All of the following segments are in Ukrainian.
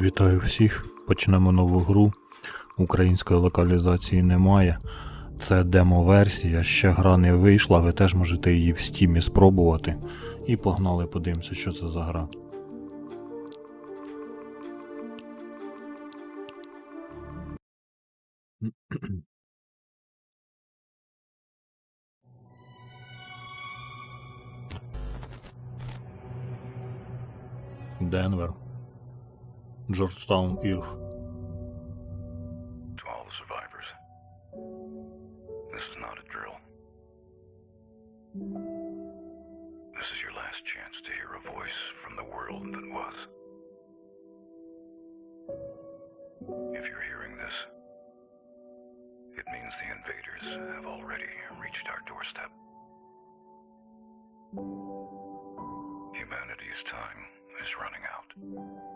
Вітаю всіх. Почнемо нову гру. Української локалізації немає. Це демо-версія, ще гра не вийшла, ви теж можете її в стімі спробувати. І погнали, подивимося, що це за гра. Денвер. Georgetown Youth. To all the survivors, this is not a drill. This is your last chance to hear a voice from the world that was. If you're hearing this, it means the invaders have already reached our doorstep. Humanity's time is running out.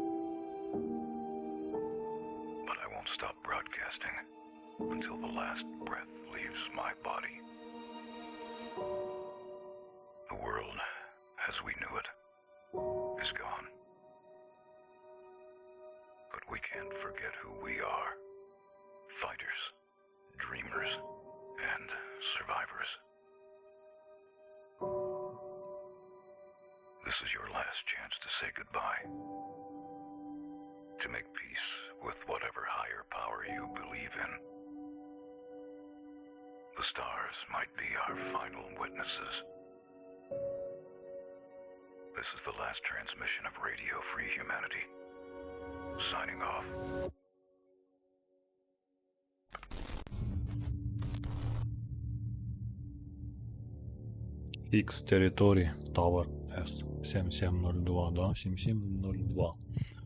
won't stop broadcasting until the last breath leaves my body. The world, as we knew it, is gone. But we can't forget who we are fighters, dreamers, and survivors. This is your last chance to say goodbye. To make peace with whatever higher power you believe in. The stars might be our final witnesses. This is the last transmission of Radio Free Humanity. Signing off. X Territory Tower S 7702, да? 7702.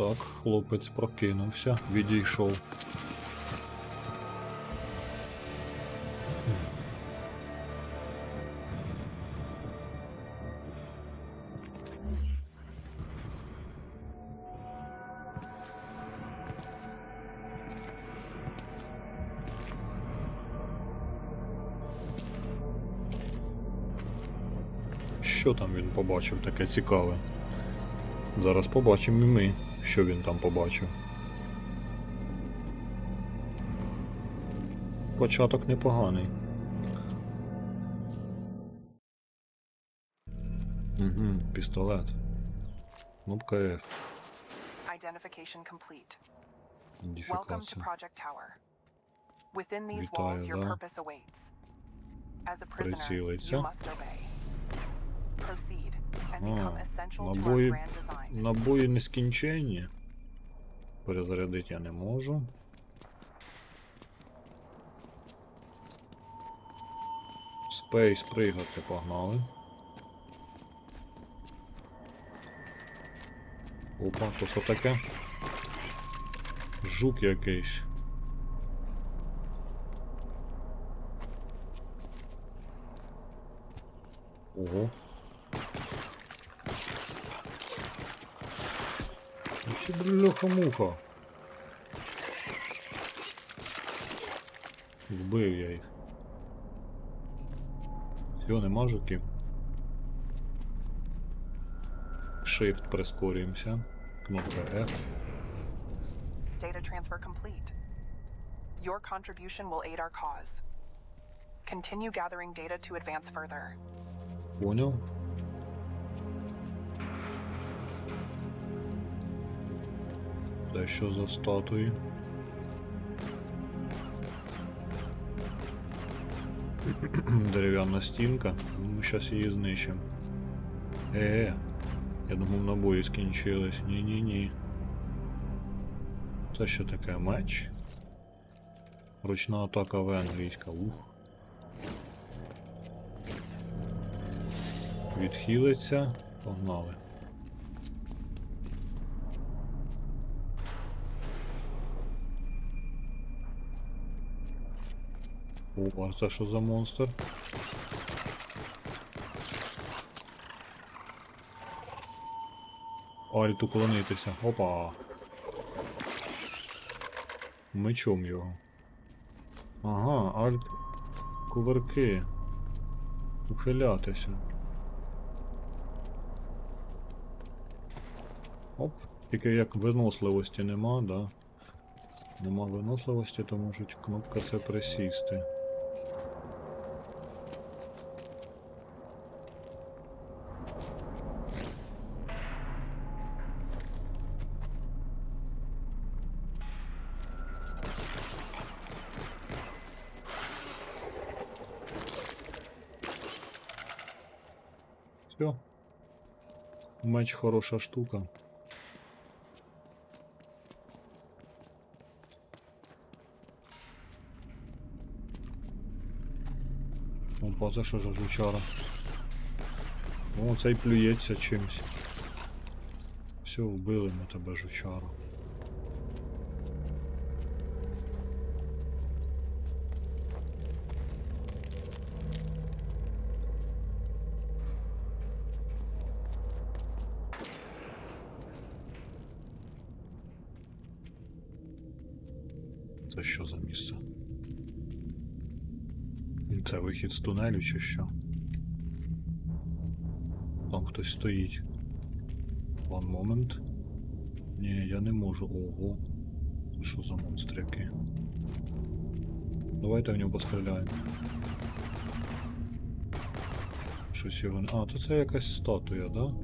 Так, хлопець прокинувся, відійшов. Що там він побачив таке цікаве? Зараз побачимо і ми, що він там побачив. Початок непоганий. Угу, пістолет. Кнопка F. Identification complete. Welcome to Project Tower. Within these walls, your purpose awaits. As a prisoner, you must obey. А, набої, набої нескінченні. Перезарядити я не можу. Спейс пригати погнали. Опа, то що таке? Жук якийсь. Ого. Ще бляха-муха. Вбив я їх. Все, нема жуків. Shift прискорюємося. Кнопка F. Data transfer complete. Your contribution will aid our cause. Continue gathering data to advance further. Поняв. Це що за статуї? Дерев'яна стінка. Ми зараз її знищимо. Е, я думав набої скінчились. Ні-ні-ні. Це що таке меч? Ручна атака венгрійська. Ух. Відхилиться. Погнали. О, це що за монстр? Альт уклонитися. Опа. Мечом його. Ага, альт. Кувырки. Ухилятися. Оп. Тільки як виносливості нема, да. Нема виносливості, то можуть кнопка це присісти. Меч хороша штука. Опа, це що ж жучара? О, цей плюється чимсь. Все, вбили ми тебе жучару. Вихід з тунелю чи що? Там хтось стоїть. One moment. Ні, я не можу. Ого. Що за монстряки? Давайте в нього постріляємо. Щось його не. А, то це якась статуя, да?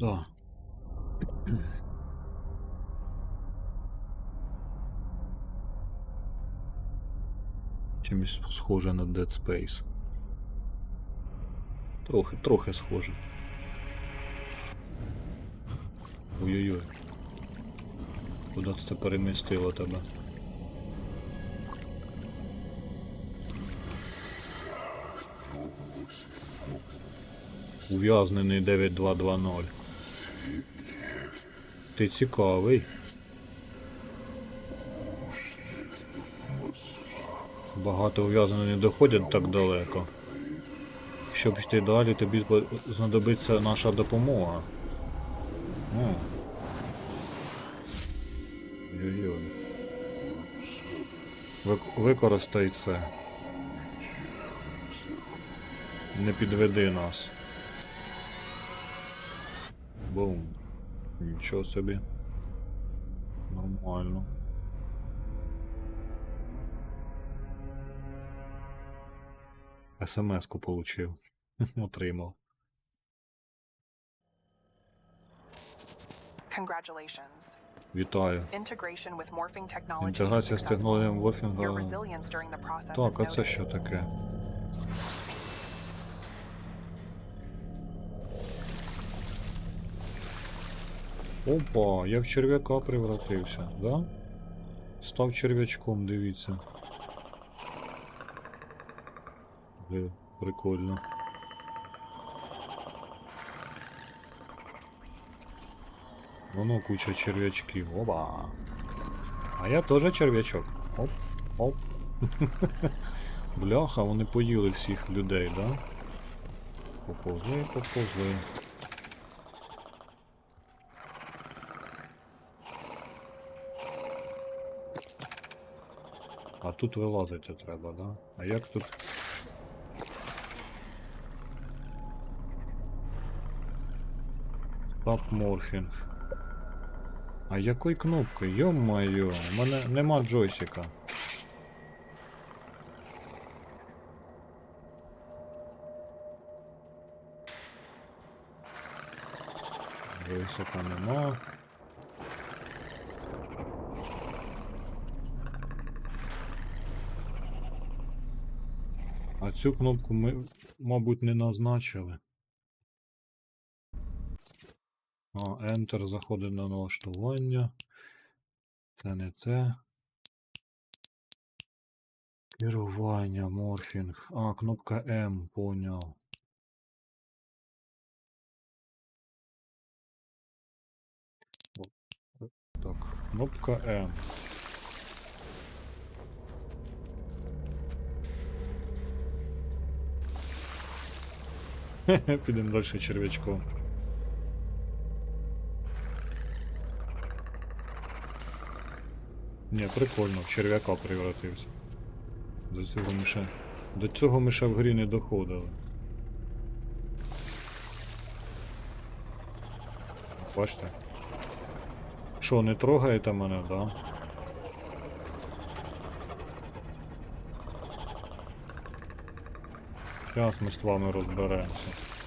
Да. Чимось схоже на Dead Space. Трохи, трохи схоже. Ой-ой-ой. Куди це перемістило тебе? Ув'язнений 9220. Ти цікавий. Багато ув'язнених не доходять так далеко. Щоб йти далі, тобі знадобиться наша допомога. О. Ой-ой. Використай це. Не підведи нас. Бум. Нічого собі. Нормально. СМС-ку получив. Отримав. Congratulations. Вітаю. Інтеграція з технологіями process Так, а це що таке? Опа, я в черв'яка превратився, да? Став черв'ячком, дивіться. Е, Прикольно. Воно куча черв'ячків. Опа. А я теж черв'ячок. Оп, оп. Бляха, вони поїли всіх людей, да? Поповзли, поповзли. А тут вилазити треба, да? А як тут. Стап морфінг. А якою кнопкою? Йо-моє, у мене нема джойстика. Джойстика нема. А Цю кнопку ми, мабуть, не назначили. А, Enter заходить на налаштування. Це не це. Керування, морфінг. А, кнопка М, поняв. Так, кнопка М. Хе-хе, Підемо далі черв'ячком. Ні, прикольно, в черв'яка превратився. До цього ми ще. До цього ми ще в грі не доходили. Бачите? Що, не трогаєте мене, да? Зараз ми з вами розберемося.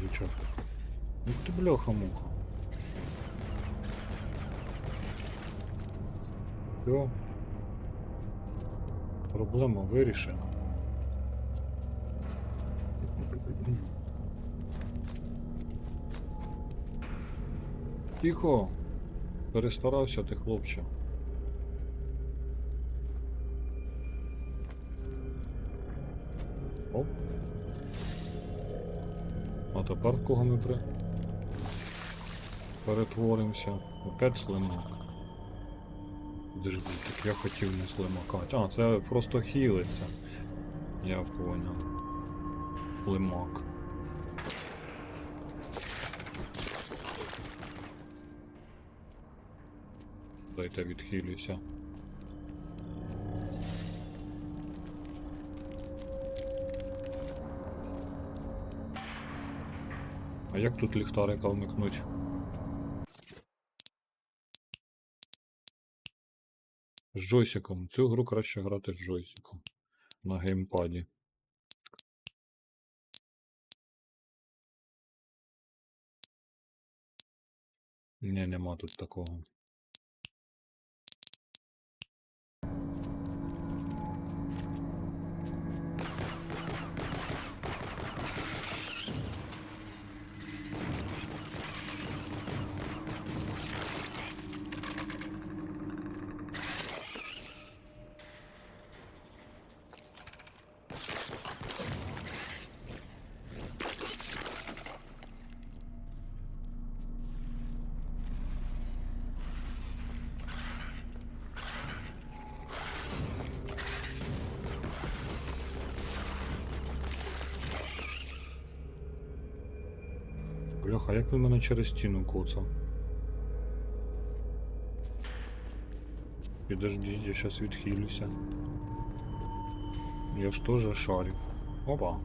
Де жучок? Ну ти бляха-муха. Все. Проблема вирішена. Тихо. Перестарався ти, хлопче. А тепер в кого ми при... перетворимося? Опять слимак. Подожди, так я хотів не слимакати. А, це просто хілиться. Я понял. Слимак. Дайте відхилюся. А як тут ліхтарика вмикнуть? З джойсиком. Цю гру краще грати з джойсиком. На геймпаді. Ні, нема тут такого. Бляха, як він мене через стіну коцав? Підождіть, я щас відхилюся. Я ж теж шарю. Опа.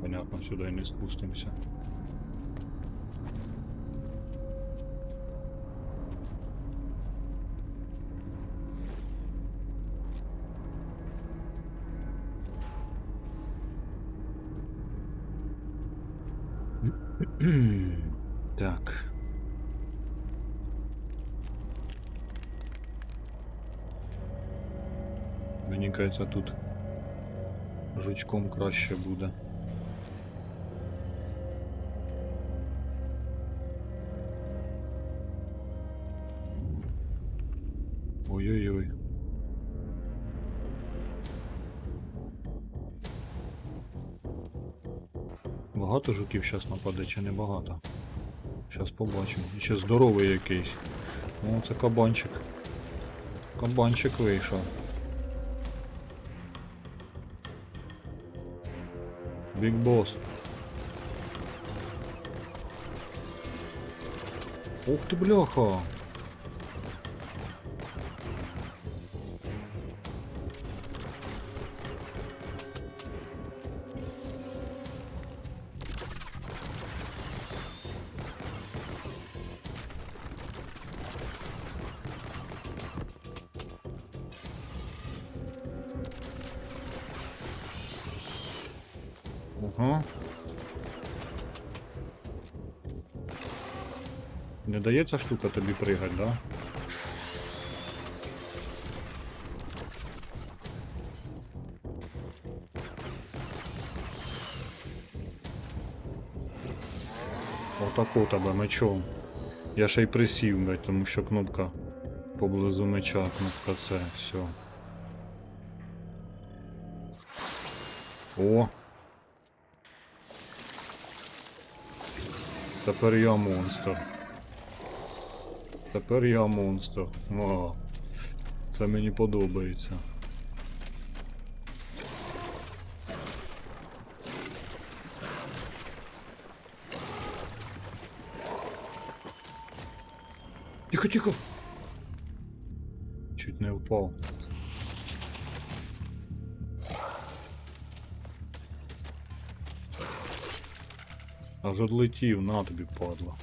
Понятно, сюди не спустимося. Кажеться, тут жучком краще буде. Ой-ой-ой. Багато жуків зараз нападе чи не багато? Зараз побачимо. І Ще здоровий якийсь. О, це кабанчик. Кабанчик вийшов. Бік бос. Ух ти бляха! Не ця штука тобі пригать, да? Отако тебе мечом. Я ще й присів, блядь, тому що кнопка поблизу меча, кнопка це, все. О! Тепер я монстр. Тепер я монстр. О, це мені подобається. Тихо, тихо. Чуть не впав. Аж одлетів, на тобі падла.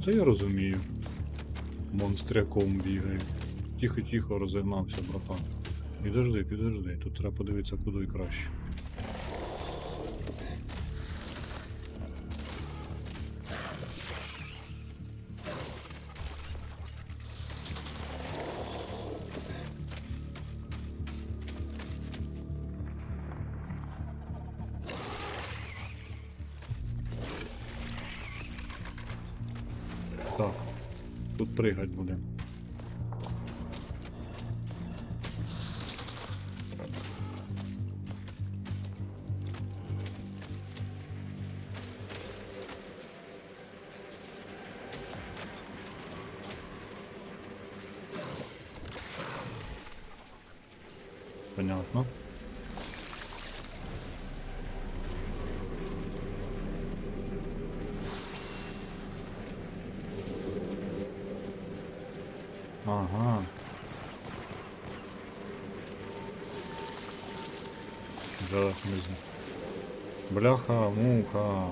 Це я розумію. Монстряком бігає. Тихо-тихо розігнався, братан. Підожди, підожди, тут треба подивитися куди краще. Понятно. Ага. Да, не знаю. Бляха, муха.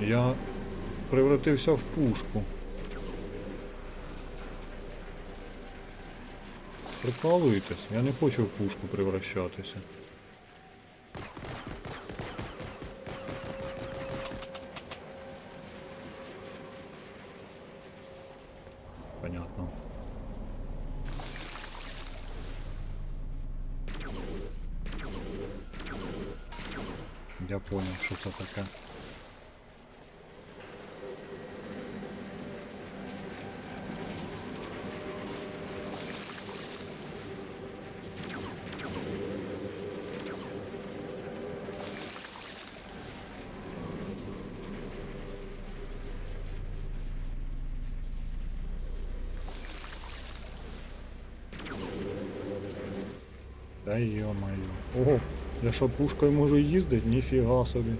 Я превратився в пушку. Прикалуєтесь? Я не хочу в пушку превращатися. Понятно. Я понял, що це таке. Що пушкою можу їздити? Ніфіга собі.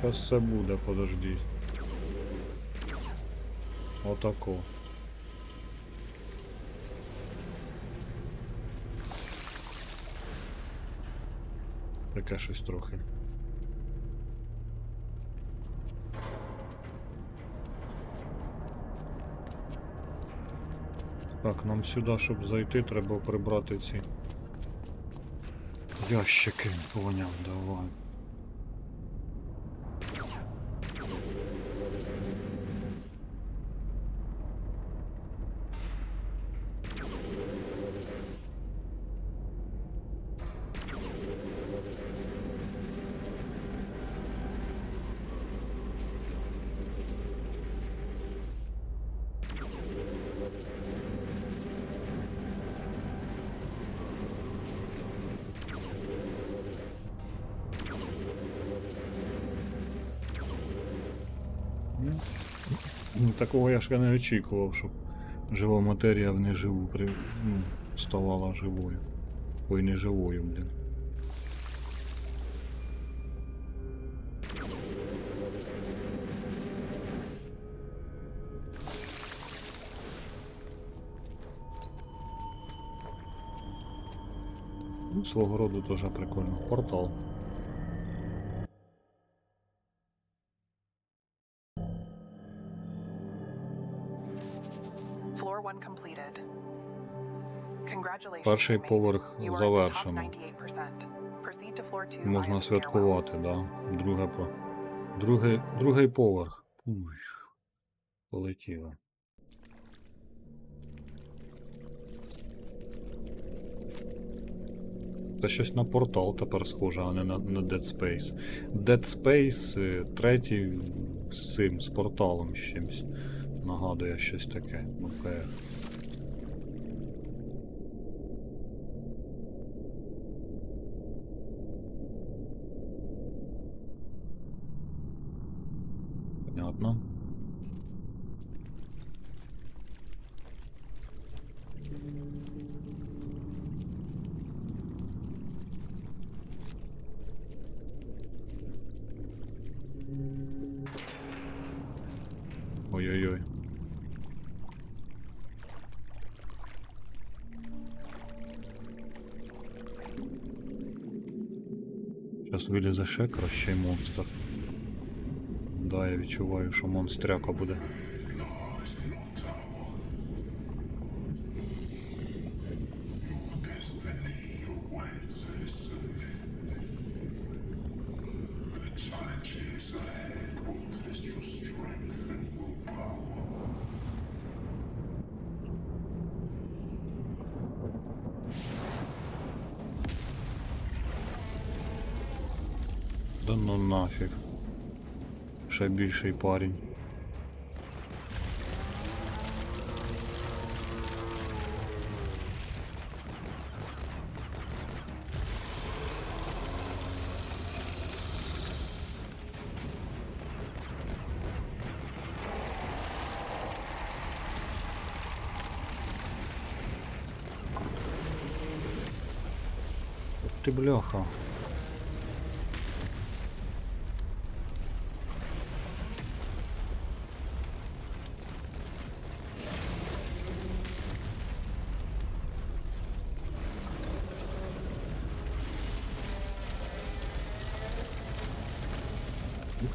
Щас це буде, подождіть. Отако. Таке щось трохи. Так, нам сюди, щоб зайти, треба прибрати ці ящики, поняв, давай. такого я ще не очікував, щоб жива матерія в неживу при... ну, ставала живою. Ой, не живою, блін. Ну, свого роду теж прикольно. Портал. Перший поверх завершено. 98%. Proceed to floor two Можна святкувати, да. Друге про. Другий, другий поверх. Ух. Полетіло. Це щось на портал тепер схоже, а не на, на Dead Space. Dead Space е, третій з цим, з порталом з чимсь. Нагадує щось таке. ОКФ. Ще кращий монстр. Да, я відчуваю, що монстряка буде. Да ну нафіг. Ще більший парень. Ти бляха.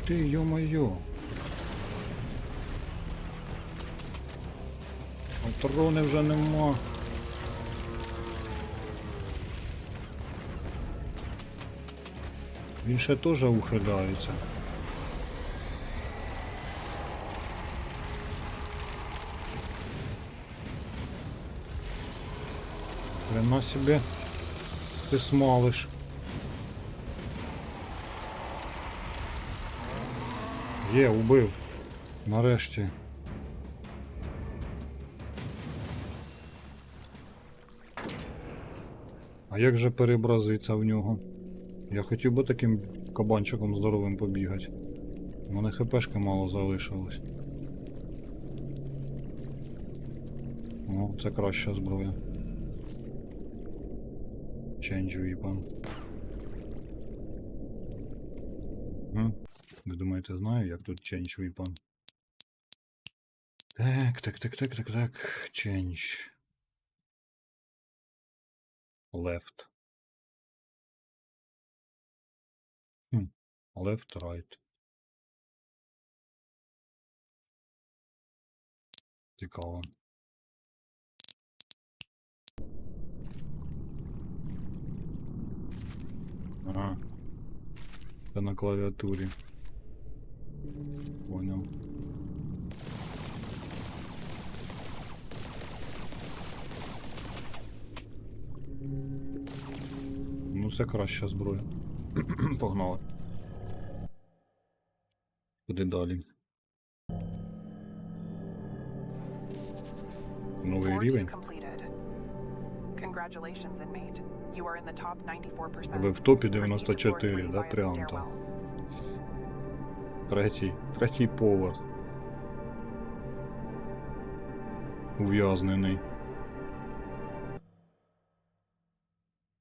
Ти, ё-моё. Патрони вже нема. Він ще теж ухиляється. Хрена себе ти смалиш. Є, убив. Нарешті. А як же переобразиться в нього? Я хотів би таким кабанчиком здоровим побігати. У мене хпшки мало залишилось. О, це краща зброя. Change weapon. М? Ви думаєте, знаю, як тут change weapon? Так, так, так, так, так, так. Change. Left. Хм. Left, right. Цікаво. Ага. Це на клавіатурі. Понял. Ну, це краща зброя. Погнали. Куди далі? Новий рівень. completed. Congratulations, inmate. You are in the top 94%. Ви в топі Proceed to floor 94, three да, прям там. Третій. Третій поверх. Ув'язнений.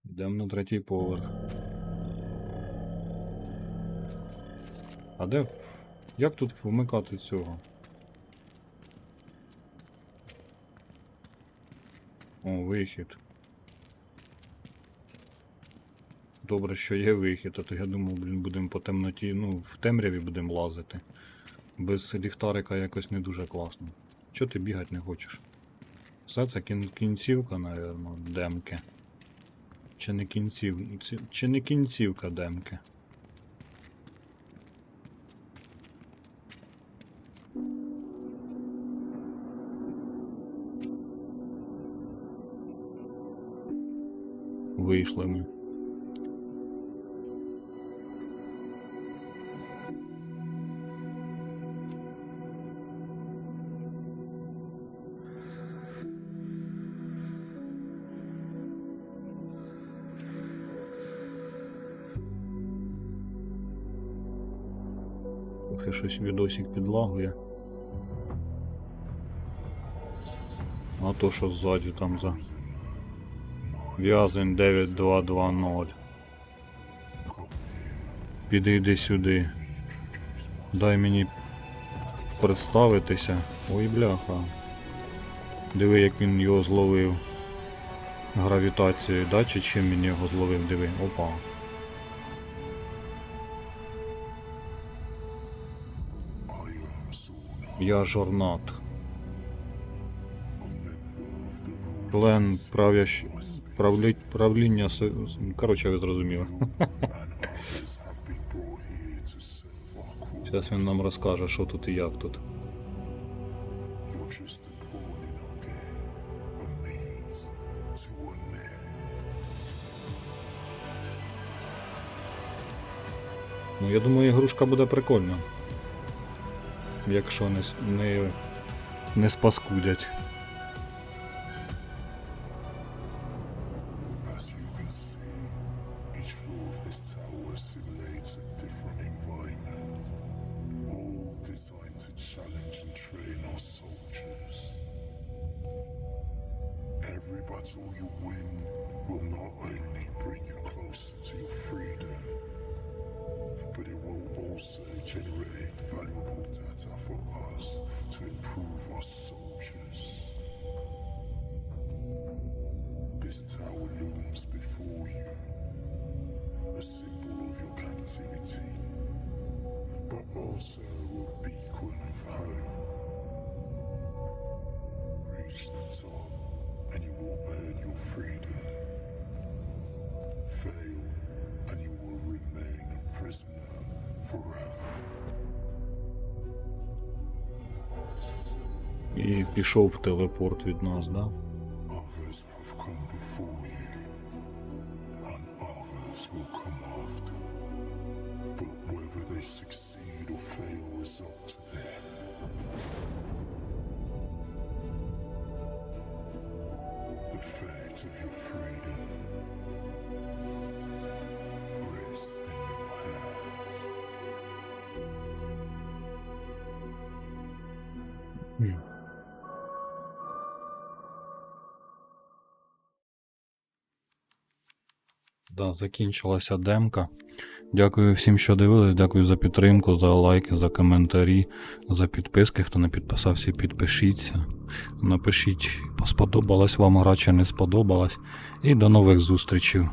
Йдемо на третій поверх. А де. Як тут вмикати цього? О, вихід. Добре, що є вихід, а то я думав, блін, будемо по темноті, ну, в темряві будемо лазити. Без ліхтарика якось не дуже класно. Чого ти бігати не хочеш? Все це кін- кінцівка, напевно, демки. Чи не кінців... Чи не кінцівка демки? Вийшли ми. Щось відосик підлагує. А то що ззаді там за. В'язень 9220. Підійди сюди. Дай мені представитися. Ой, бляха. Диви, як він його зловив. Гравітацією, да? Чи чим він його зловив? Диви. Опа. Я жорнат. Член правящ... правлі... правління... Коротше, ви зрозуміли. Зараз він нам розкаже, що тут і як тут. Ну, я думаю, ігрушка буде прикольна. Якщо не, не, не спаскудять. Every battle you win will not only bring you generate valuable data for us to improve our soldiers. This tower looms before you, a symbol of your captivity, but also a beacon of hope. Reach the top, and you will earn your freedom. Fail, and you will remain a prisoner. І пішов телепорт від нас, да? Закінчилася демка. Дякую всім, що дивились. Дякую за підтримку, за лайки, за коментарі, за підписки. Хто не підписався, підпишіться. Напишіть, сподобалась вам гра чи не сподобалась. І до нових зустрічей.